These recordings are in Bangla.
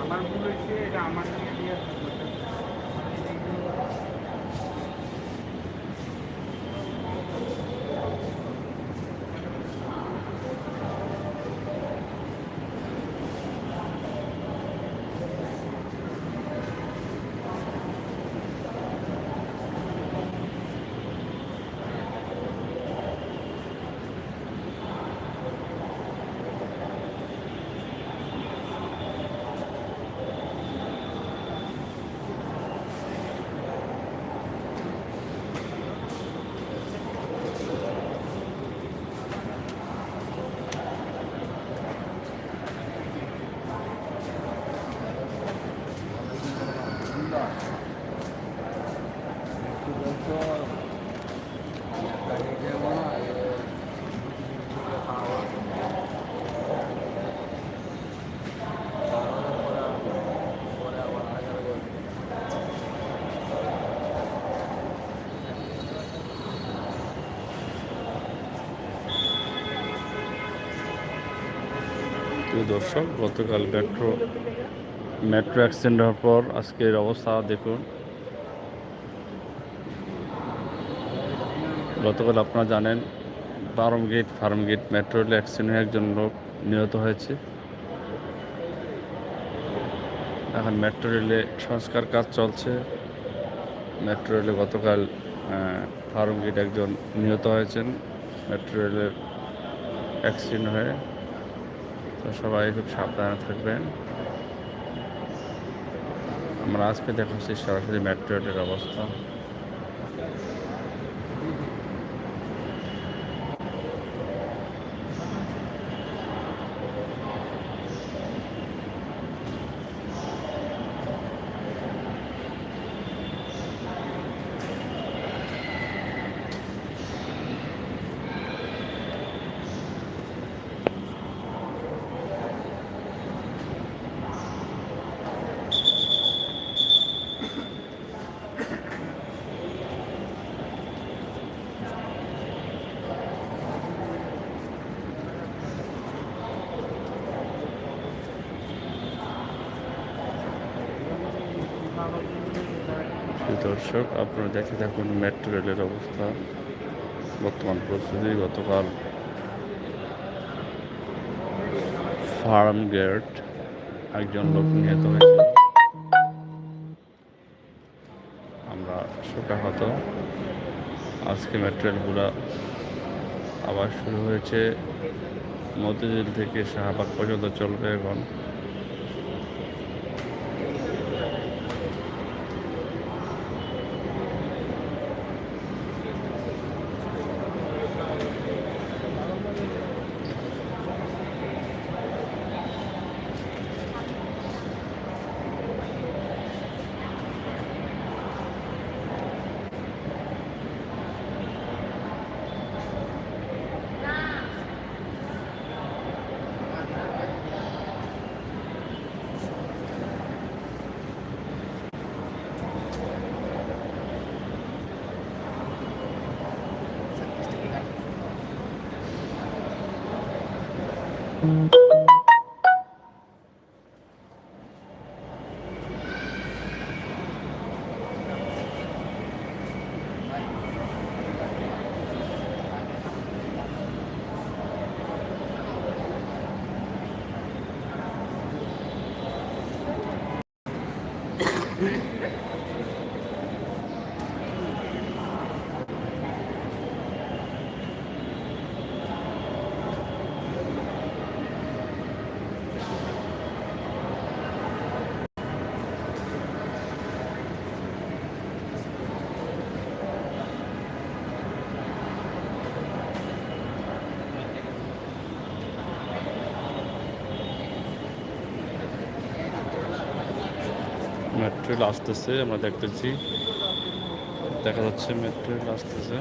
আমার ভুল হয়েছে এটা আমার দিকে দিয়ে প্রিয় দর্শক, গতকাল মেট্রো মেট্রো অ্যাক্সিডেন্ট হওয়ার পর আজকের অবস্থা দেখুন। গতকাল আপনারা জানেন farm gate farm gate metro rail accident হয়ে একজন লোক নিহত হয়েছে। এখন মেট্রো রেলে সংস্কার কাজ চলছে। মেট্রো রেলে গতকাল ফার্ম গেট একজন নিহত হয়েছেন। মেট্রো রেলের অ্যাক্সিডেন্ট হয়ে তো সবাই খুব সাবধানে থাকবেন। আমরা আজকে দেখাচ্ছি সরাসরি মেট্রো অবস্থা। দর্শক, আপনারা দেখে থাকুন মেট্রো রেলের অবস্থা। বর্তমান পরিস্থিতি, গতকাল ফার্ম গেট একজন লোক নিহত হয়েছে। আমরা শোকাহত। আজকে মেট্রো আবার শুরু হয়েছে। মতিঝিল থেকে শাহবাগ পর্যন্ত চলবে এখন। Mm-hmm. মেট্রো রেল আসতেছে, আমরা দেখতেছি। দেখা যাচ্ছে মেট্রো আসতেছে।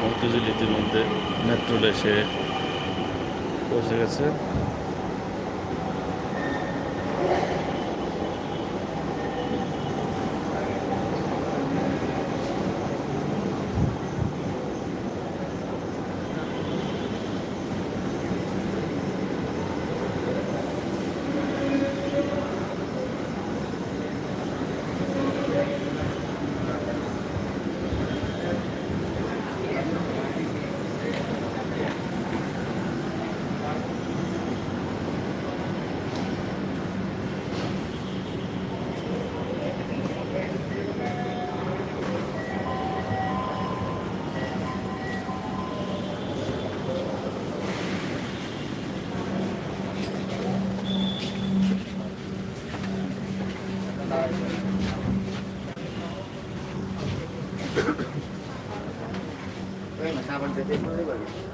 মন্ত্রীজিল ইতিমধ্যে মেট্রো রেল এসে পৌঁছে গেছে। いいわね。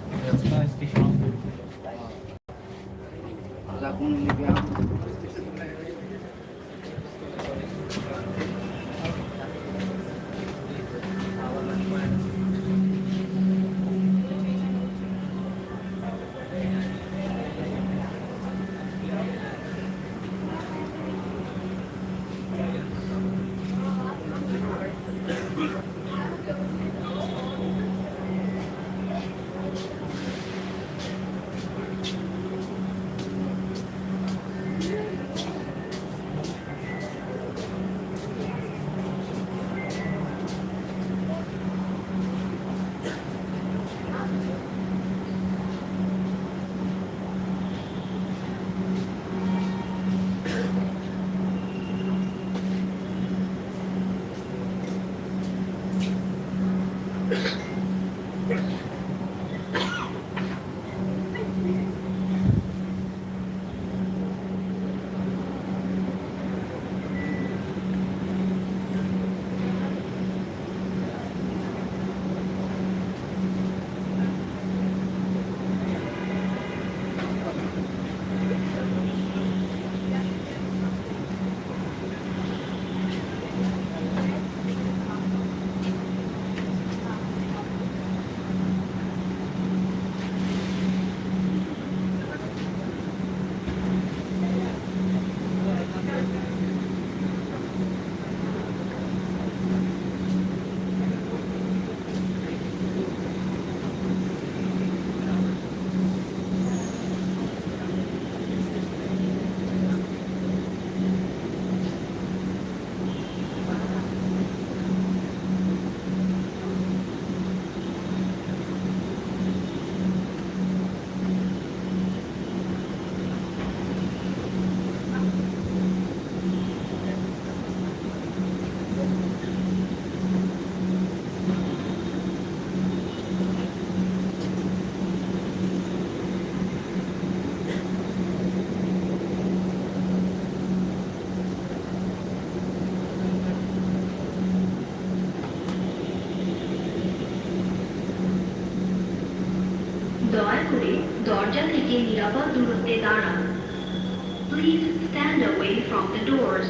দয়া করে দরজা থেকে নিরাপদ দূরত্বে দাঁড়ান please stand away from the doors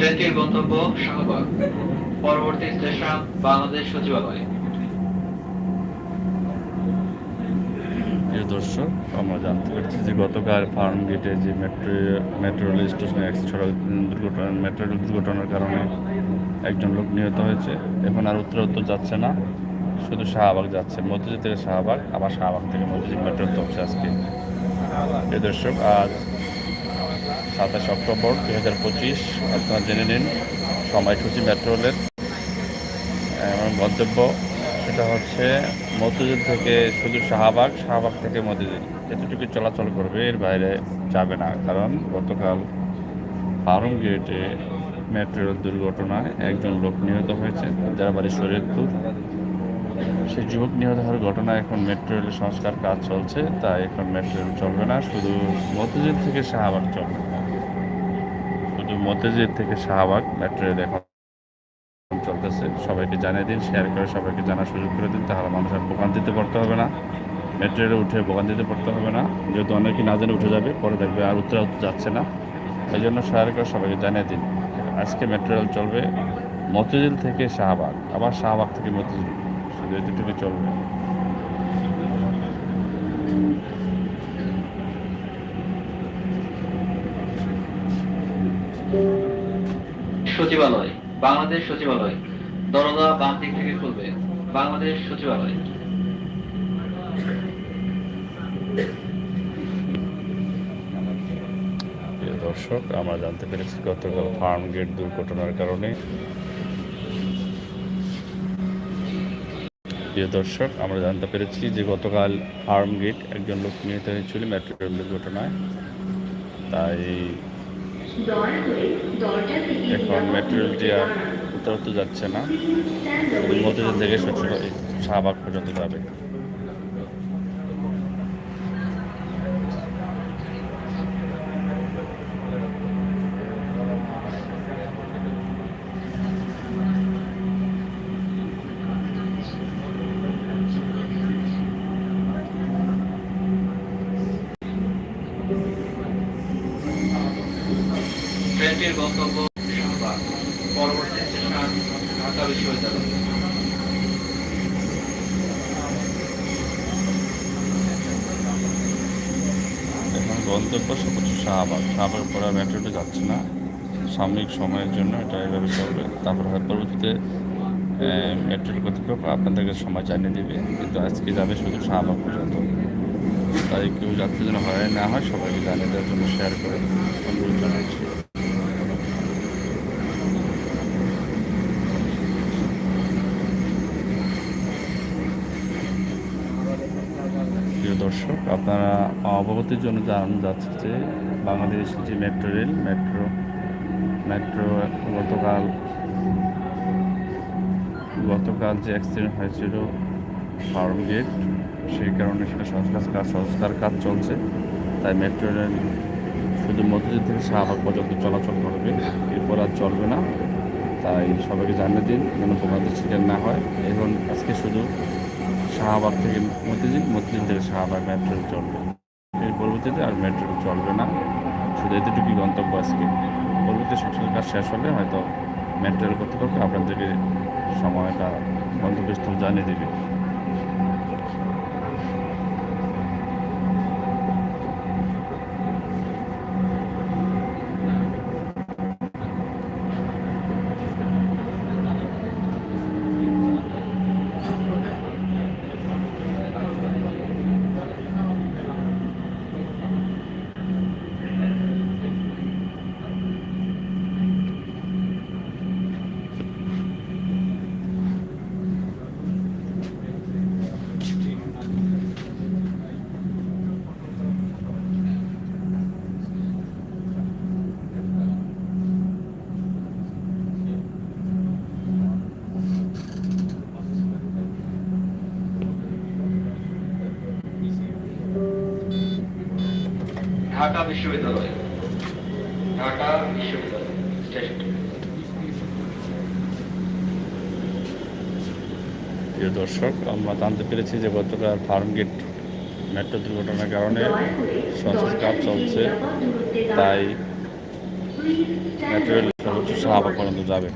ট্রেনটির গন্তব্য শাহবাগ। পরবর্তী স্টেশন বাংলাদেশ সচিবালয়। দর্শক, আমরা জানতে পারছি যে গতকাল ফার্ম গেটে যে মেট্রো মেট্রো রেল স্টেশনে এক সড়ক দুর্ঘটনা, মেট্রো রেল দুর্ঘটনার কারণে একজন লোক নিহত হয়েছে। এখন আর উত্তর উত্তর যাচ্ছে না, শুধু শাহবাগ যাচ্ছে। মধ্যজিৎ থেকে শাহবাগ, আবার শাহবাগ থেকে মধ্যজিৎ মেট্রো চলছে আজকে। প্রিয় দর্শক, আজ সাতাশ অক্টোবর দু হাজার পঁচিশ, আপনারা জেনে নিন, সময়সূচি মেট্রো রেলের এবং গন্তব্য সেটা হচ্ছে মতিঝিল থেকে শুধু শাহবাগ শাহবাগ থেকে মতিঝিল এতটুকু চলাচল করবে, এর বাইরে যাবে না, কারণ গতকাল ফার্ম গেটে মেট্রো দুর্ঘটনায় একজন লোক নিহত হয়েছে, যার বাড়ি শরীয়তপুর। সেই যুবক নিহত হওয়ার ঘটনা এখন মেট্রো রেলের সংস্কার কাজ চলছে, তাই এখন মেট্রো রেল চলবে না, শুধু মতিঝিল থেকে শাহবাগ চলবে। মতিঝিল থেকে শাহবাগ মেট্রো রেল এখন চলতেছে। সবাইকে জানিয়ে দিন শেয়ার করে সবাইকে জানার সুযোগ করে দিন, তাহলে মানুষের ভোগান্তিতে পড়তে হবে না। মেট্রো রেলে উঠে ভোগান্তিতে পড়তে হবে না। যেহেতু অনেকে না জানে উঠে যাবে, পরে দেখবে আর উত্তরা উত্তর যাচ্ছে না। এই জন্য শেয়ার করে সবাইকে জানিয়ে দিন, আজকে মেট্রো চলবে মতিঝিল থেকে শাহবাগ, আবার শাহবাগ থেকে মতিঝিল। শুধু এতটুকু চলবে। সচিবালয়, বাংলাদেশ সচিবালয় দরজা বাম দিক থেকে খুলবে, বাংলাদেশ সচিবালয়। দর্শক, আমরা জানতে পেরেছি গতকাল ফার্ম গেট দুর্ঘটনার কারণে। প্রিয় দর্শক, আমরা জানতে পেরেছি যে গতকাল ফার্ম গেট একজন লোক নিহত হয়েছিল মেট্রো রেল দুর্ঘটনায়। তাই দয়া করে দরজা থেকে এখন মেট্রোল দেওয়া আর তো যাচ্ছে না। মধ্যে থেকে সচিব শাহবাগ পর্যন্ত যাবে। গন্তব্য সর্বোচ্চ শাহবাগ শাহবাগ পরে মেট্রোটা যাচ্ছে না। সাময়িক সময়ের জন্য এটা এভাবে চলবে। তারপর হয় পরবর্তীতে মেট্রোর কর্তৃপক্ষ আপনাদেরকে সময় জানিয়ে দেবে কিন্তু আজকে যাবে শুধু শাহবাগ পর্যন্ত। তাই কেউ যাত্রী যেন হয় না হয়, সবাইকে জানিয়ে দেওয়ার জন্য শেয়ার করে অনুরোধ জানাচ্ছি। দর্শক, আপনারা অবগতির জন্য জানানো যাচ্ছে যে বাংলাদেশ যে মেট্রো রেল, মেট্রো মেট্রো গতকাল গতকাল যে অ্যাক্সিডেন্ট হয়েছিল ফার্ম গেট, সেই কারণে সেটা সংস্কার কাজ সংস্কার কাজ চলছে। তাই মেট্রো রেল শুধু মধ্যযুগ থেকে শাহবাগ পর্যন্ত চলাচল করবে, এরপর আর চলবে না। তাই সবাইকে জানিয়ে দিন যেন ভোগান্তির শিকার না হয়। এখন আজকে শুধু শাহবাগ থেকে মতিঝিল মতিঝিল থেকে শাহবাগ মেট্রো চলবে। পরবর্তীতে আর মেট্রো চলবে না। শুধু এতটুকুই গন্তব্য আজকে। পরবর্তী সংস্কার কাজ শেষ হলে হয়তো মেট্রো করতে কর্তৃপক্ষ আপনাদেরকে সময়টা, গন্তব্যস্থল জানিয়ে দেবে। ঢাকা বিশ্ববিদ্যালয়। ঢাকা বিশ্ববিদ্যালয় দর্শক, আমরা জানতে পেরেছি যে গতকাল ফার্ম গেট মেট্রো দুর্ঘটনার কারণে সংস্কার কাজ চলছে, তাই মেট্রো রেল সর্বোচ্চ শাহবাগ পর্যন্ত যাবে।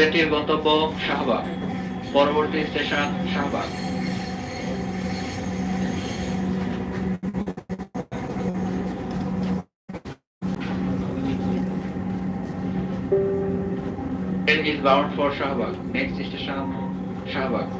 ট্রেনটির গন্তব্য শাহবাগ পরবর্তী station Shahbag is bound for Shahbag. Next station, Shahbag.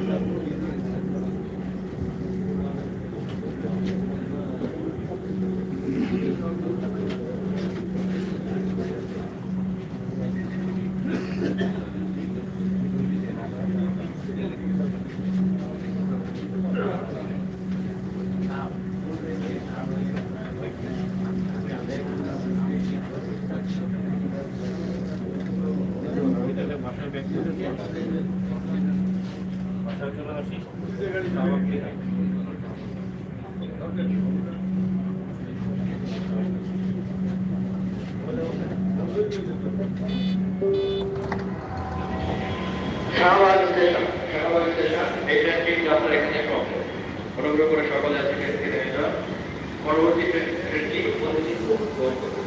Shahbag station Shahbag station এই ট্রেনটি যাত্রা এখানে সমাপ্ত অনুগ্রহ করে সকলে আজকে পরবর্তী প্রতিদিন গ্রহণ করবে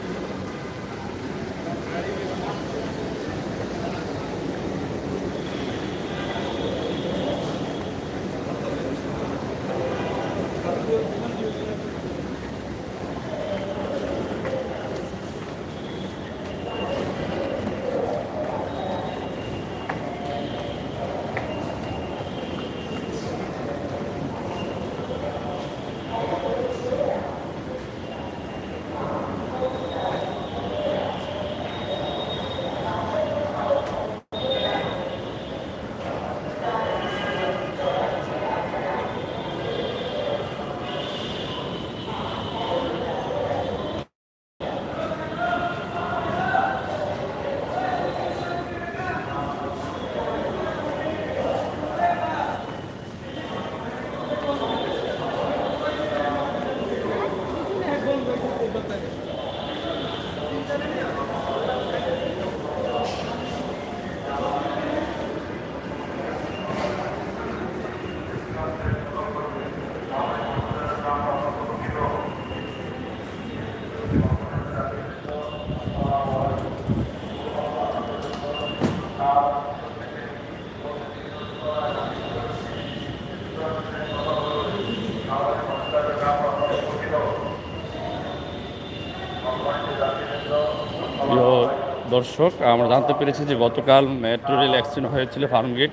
প্রিয় দর্শক, আমরা জানতে পেরেছি যে গতকাল মেট্রো রেল অ্যাক্সিডেন্ট হয়েছিল ফার্মগেট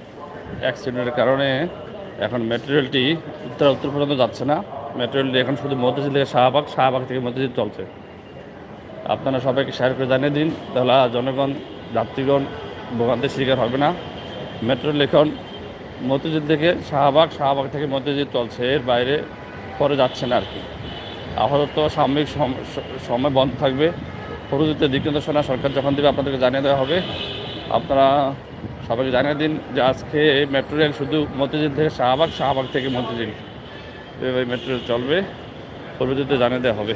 অ্যাক্সিডেন্টের কারণে এখন মেট্রো রেলটি উত্তর উত্তর পর্যন্ত যাচ্ছে না। মেট্রো রেলটি এখন শুধু মধ্যজিল থেকে শাহবাগ শাহবাগ থেকে মধ্যজিল চলছে। আপনারা সবাইকে শেয়ার করে জানিয়ে দিন, তাহলে জনগণ, যাত্রীগণ ভোগান্তির শিকার হবে না। মেট্রো রেল এখন মধ্যজিল থেকে শাহবাগ শাহবাগ থেকে মধ্যজিল চলছে, এর বাইরে পরে যাচ্ছে না আর কি। আপাতত সাময়িক সম- সময় বন্ধ থাকবে। পরবর্তীতে দিক নির্দেশনা সরকার যখন দেবে আপনাদেরকে জানিয়ে দেওয়া হবে। আপনারা সবাইকে জানিয়ে দিন যে আজকে মেট্রো রেল শুধু মতিঝিল থেকে শাহবাগ শাহবাগ থেকে মতিঝিল। এভাবে মেট্রো রেল চলবে। পরবর্তীতে জানিয়ে দেওয়া হবে।